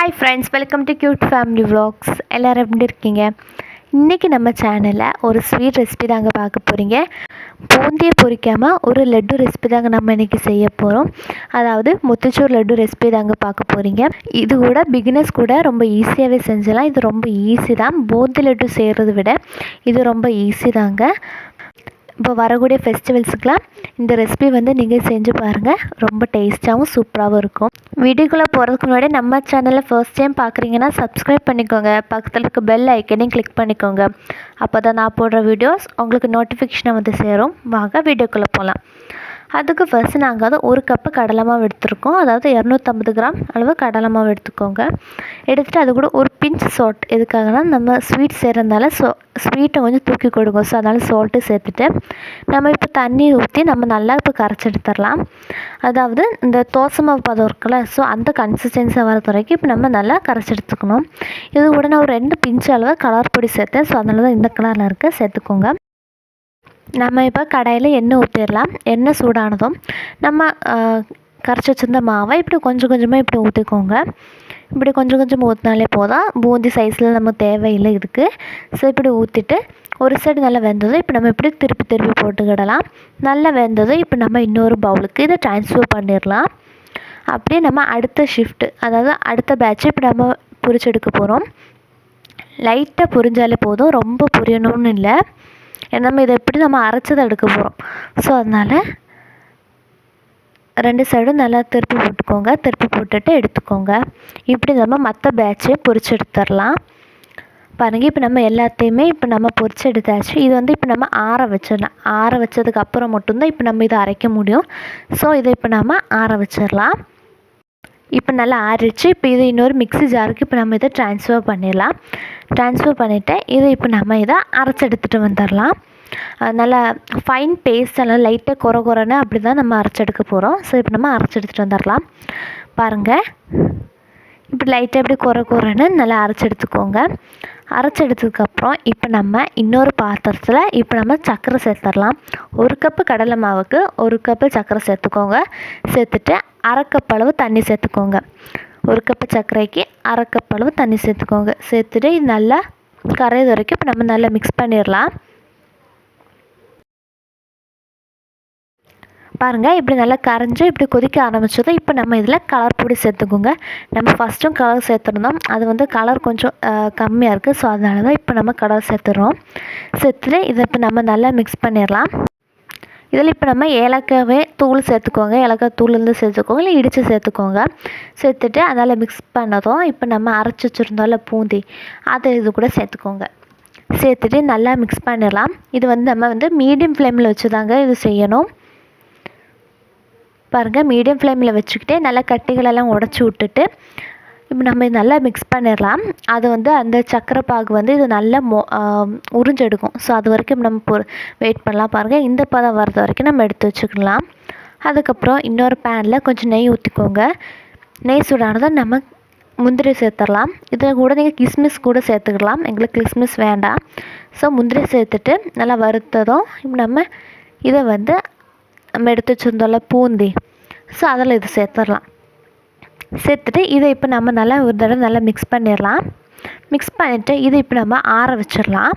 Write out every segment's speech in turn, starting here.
Hi friends welcome to cute family vlogs. எல்லோரும் எப்படி இருக்கீங்க? இன்றைக்கி நம்ம சேனலில் ஒரு ஸ்வீட் ரெசிபி தாங்க பார்க்க போகிறீங்க பூந்தியை பொறிக்காமல் ஒரு லட்டு ரெசிபி தாங்க நம்ம இன்றைக்கி செய்ய போகிறோம் அதாவது முத்துச்சூர் லட்டு ரெசிபி தாங்க பார்க்க போகிறீங்க இது கூட பிகினர்ஸ் கூட ரொம்ப ஈஸியாகவே செஞ்சலாம் இது ரொம்ப ஈஸி தான். பூந்தி லட்டு செய்கிறத விட இது ரொம்ப ஈஸி தாங்க. இப்போ வரக்கூடிய ஃபெஸ்டிவல்ஸுக்கெலாம் இந்த ரெசிபி வந்து நீங்கள் செஞ்சு பாருங்கள் ரொம்ப டேஸ்ட்டாகவும் சூப்பராகவும் இருக்கும். வீடியோக்குள்ளே போகிறதுக்கு முன்னாடி நம்ம சேனலில் ஃபர்ஸ்ட் டைம் பார்க்குறீங்கன்னா சப்ஸ்கிரைப் பண்ணிக்கோங்க. பக்கத்தில் இருக்க பெல் ஐக்கனையும் கிளிக் பண்ணிக்கோங்க. அப்போ தான் நான் போடுற வீடியோஸ் உங்களுக்கு நோட்டிஃபிகேஷனை வந்து சேரும். வாங்க வீடியோக்குள்ளே போகலாம் அதுக்கு ஃபஸ்ட்டு நாங்கள் வந்து ஒரு கப்பு கடலை மாவு அதாவது இரநூத்தம்பது கிராம் அளவு கடலை மாவு எடுத்துக்கோங்க. எடுத்துகிட்டு அது கூட ஒரு பிஞ்ச் சால்ட் எதுக்காகனா நம்ம ஸ்வீட் செய்கிறதுனால ஸோ ஸ்வீட்டை கொஞ்சம் தூக்கி கொடுங்க. ஸோ அதனால் சால்ட்டு சேர்த்துட்டு நம்ம இப்போ தண்ணி ஊற்றி நம்ம நல்லா இப்போ கரைச்சி எடுத்துடலாம். அதாவது இந்த தோசை மாவு பதம் இருக்குல்ல ஸோ அந்த கன்சிஸ்டன்சி வர வரைக்கும் இப்போ நம்ம நல்லா கரைச்சி எடுத்துக்கணும். இது கூட நான் ஒரு ரெண்டு பிஞ்சு அளவு கலர் பொடி சேர்த்தேன். ஸோ அதனால தான் இந்த கலரில் இருக்குது சேர்த்துக்கோங்க. நம்ம இப்போ கடையில் எண்ணெய் ஊற்றிடலாம் எண்ணெய் சூடானதும் நம்ம கரைச்சி வச்சிருந்த மாவை இப்படி கொஞ்சம் கொஞ்சமாக இப்படி ஊற்றிக்கோங்க இப்படி கொஞ்சம் கொஞ்சம் ஊற்றினாலே போதும். பூந்தி சைஸில் நம்ம தேவையில்லை இதுக்கு. ஸோ இப்படி ஊற்றிட்டு ஒரு சைடு நல்லா வெந்ததும் இப்போ நம்ம இப்படி திருப்பி திருப்பி போட்டுக்கிடலாம். நல்லா வெந்ததும் இப்போ நம்ம இன்னொரு பவுலுக்கு இதை ட்ரான்ஸ்ஃபர் பண்ணிடலாம். அப்படியே நம்ம அடுத்த ஷிஃப்ட்டு அதாவது அடுத்த பேட்ச் இப்போ நம்ம பொரிச்செடுக்க போகிறோம் லைட்டாக புரிஞ்சாலே போதும். ரொம்ப புரியணும்னு இல்லை. நம்ம இதை எப்படி நம்ம அரைச்சதை எடுக்க போகிறோம் ஸோ அதனால் ரெண்டு சைடும் நல்லா திருப்பி போட்டுக்கோங்க. திருப்பி போட்டுட்டு எடுத்துக்கோங்க. இப்படி நம்ம மற்ற பேட்சையும் பொரிச்சு எடுத்துடலாம். பாருங்கள் இப்போ நம்ம எல்லாத்தையுமே இப்போ நம்ம பொறிச்சு எடுத்தாச்சு. இது வந்து இப்போ நம்ம ஆற வச்சிடலாம். ஆற வச்சதுக்கு அப்புறம் மட்டும்தான் இப்போ நம்ம இதை அரைக்க முடியும். ஸோ இதை இப்போ நம்ம ஆற வச்சிடலாம். இப்போ நல்லா ஆறிடுச்சு. இப்போ இது இன்னொரு மிக்ஸி ஜாருக்கு இப்போ நம்ம இதை ட்ரான்ஸ்ஃபர் பண்ணிடலாம். ட்ரான்ஸ்ஃபர் பண்ணிவிட்டு இதை இப்போ நம்ம இதை அரைச்சி எடுத்துகிட்டு வந்துடலாம். நல்லா ஃபைன் பேஸ்ட் எல்லாம் லைட்டாக குறை குறைன்னு அப்படி தான் நம்ம அரைச்செடுக்க போகிறோம் ஸோ இப்போ நம்ம அரைச்சி எடுத்துகிட்டு வந்துடலாம். பாருங்கள் இப்படி லைட்டாக இப்படி குறை குறைன்னு நல்லா அரைச்சி எடுத்துக்கோங்க. அரைச்சி எடுத்ததுக்கப்புறம் இப்போ நம்ம இன்னொரு பாத்திரத்தில் இப்போ நம்ம சர்க்கரை சேர்த்துடலாம். ஒரு கப்பு கடலை மாவுக்கு ஒரு கப்பு சர்க்கரை சேர்த்துக்கோங்க. சேர்த்துட்டு அரை கப் அளவு தண்ணி சேர்த்துக்கோங்க. ஒரு கப்பு சர்க்கரைக்கு அரை கப் அளவு தண்ணி சேர்த்துக்கோங்க. சேர்த்துட்டு இது நல்லா கரையிறது வரைக்கும் இப்போ நம்ம நல்லா மிக்ஸ் பண்ணிடலாம். பாருங்கள் இப்படி நல்லா கரைஞ்சி இப்படி கொதிக்க ஆரம்பிச்சதும் இப்போ நம்ம இதில் கலர் பொடி சேர்த்துக்கோங்க. நம்ம ஃபஸ்ட்டும் கலர் சேர்த்துருந்தோம். அது வந்து கலர் கொஞ்சம் கம்மியாக இருக்குது ஸோ அதனால தான் இப்போ நம்ம கலர் சேர்த்துறோம். சேர்த்துட்டு இதை இப்போ நம்ம நல்லா மிக்ஸ் பண்ணிடலாம். இதில் இப்போ நம்ம ஏலக்காவே தூள் சேர்த்துக்கோங்க. ஏலக்காய் தூள்லேருந்து சேர்த்துக்கோங்க. இல்லை இடித்து சேர்த்துக்கோங்க. சேர்த்துட்டு அதில் மிக்ஸ் பண்ணதும் இப்போ நம்ம அரைச்சி வச்சுருந்தோம்ல பூந்தி. அதை இது கூட சேர்த்துக்கோங்க. சேர்த்துட்டு நல்லா மிக்ஸ் பண்ணிடலாம். இது வந்து நம்ம வந்து மீடியம் ஃப்ளேமில் வச்சு தாங்க இது செய்யணும். பாருங்கள் மீடியம் ஃப்ளேமில் வச்சுக்கிட்டே நல்லா கட்டிகளெல்லாம் உடச்சி விட்டுட்டு இப்போ நம்ம இது நல்லா மிக்ஸ் பண்ணிடலாம். அது வந்து அந்த சக்கரை பாகு வந்து இது நல்லா மொ உறிஞ்செடுக்கும். ஸோ அது வரைக்கும் நம்ம பொ வெயிட் பண்ணலாம் பாருங்கள் இந்த பதம் வர்றது வரைக்கும் நம்ம எடுத்து வச்சுக்கலாம். அதுக்கப்புறம் இன்னொரு பேனில் கொஞ்சம் நெய் ஊற்றிக்கோங்க நெய் சூடானதும் நம்ம முந்திரி சேர்த்துடலாம். இதில் கூட நீங்கள் கிஸ்மிஸ் கூட சேர்த்துக்கலாம். எங்களுக்கு கிஸ்மிஸ் வேண்டாம். ஸோ முந்திரி சேர்த்துட்டு நல்லா வறுத்ததும் இப்போ நம்ம இதை வந்து நம்ம எடுத்து வச்சுருந்தோம்ல பூந்தி. ஸோ அதில் இது சேர்த்துடலாம். சேர்த்துட்டு இதை இப்போ நம்ம நல்லா ஒரு தடவை நல்லா மிக்ஸ் பண்ணிடலாம். மிக்ஸ் பண்ணிவிட்டு இதை இப்போ நம்ம ஆற வச்சிடலாம்.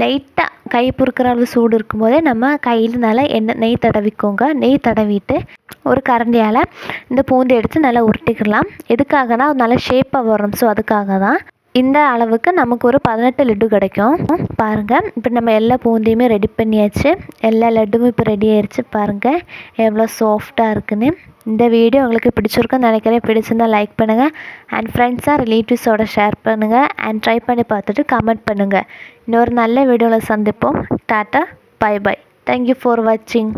லைட்டாக கை பொறுக்கிற அளவு சூடு இருக்கும்போதே நம்ம கையில் நல்லா எண்ணெய் நெய் தடவிக்கோங்க. நெய் தடவிட்டு ஒரு கரண்டியால் இந்த பூந்தி எடுத்து நல்லா உருட்டிக்கலாம் எதுக்காகனா நல்லா ஷேப்பாக வரும். ஸோ அதுக்காக தான் இந்த அளவுக்கு நமக்கு ஒரு பதினெட்டு லட்டு கிடைக்கும். பாருங்கள் இப்போ நம்ம எல்லா பூந்தியுமே ரெடி பண்ணியாச்சு. எல்லா லட்டுமே இப்போ ரெடி ஆயிடுச்சு பாருங்கள் எவ்வளோ சாஃப்டாக இருக்குன்னு. இந்த வீடியோ உங்களுக்கு பிடிச்சிருக்குன்னு நினைக்கிறேன். பிடிச்சிருந்தால் லைக் பண்ணுங்கள் அண்ட் ஃப்ரெண்ட்ஸாக ரிலேட்டிவ்ஸோட ஷேர் பண்ணுங்கள் அண்ட் ட்ரை பண்ணி பார்த்துட்டு கமெண்ட் பண்ணுங்கள் இன்னொரு நல்ல வீடியோவில் சந்திப்போம். Tata bye bye thank you for வாட்சிங்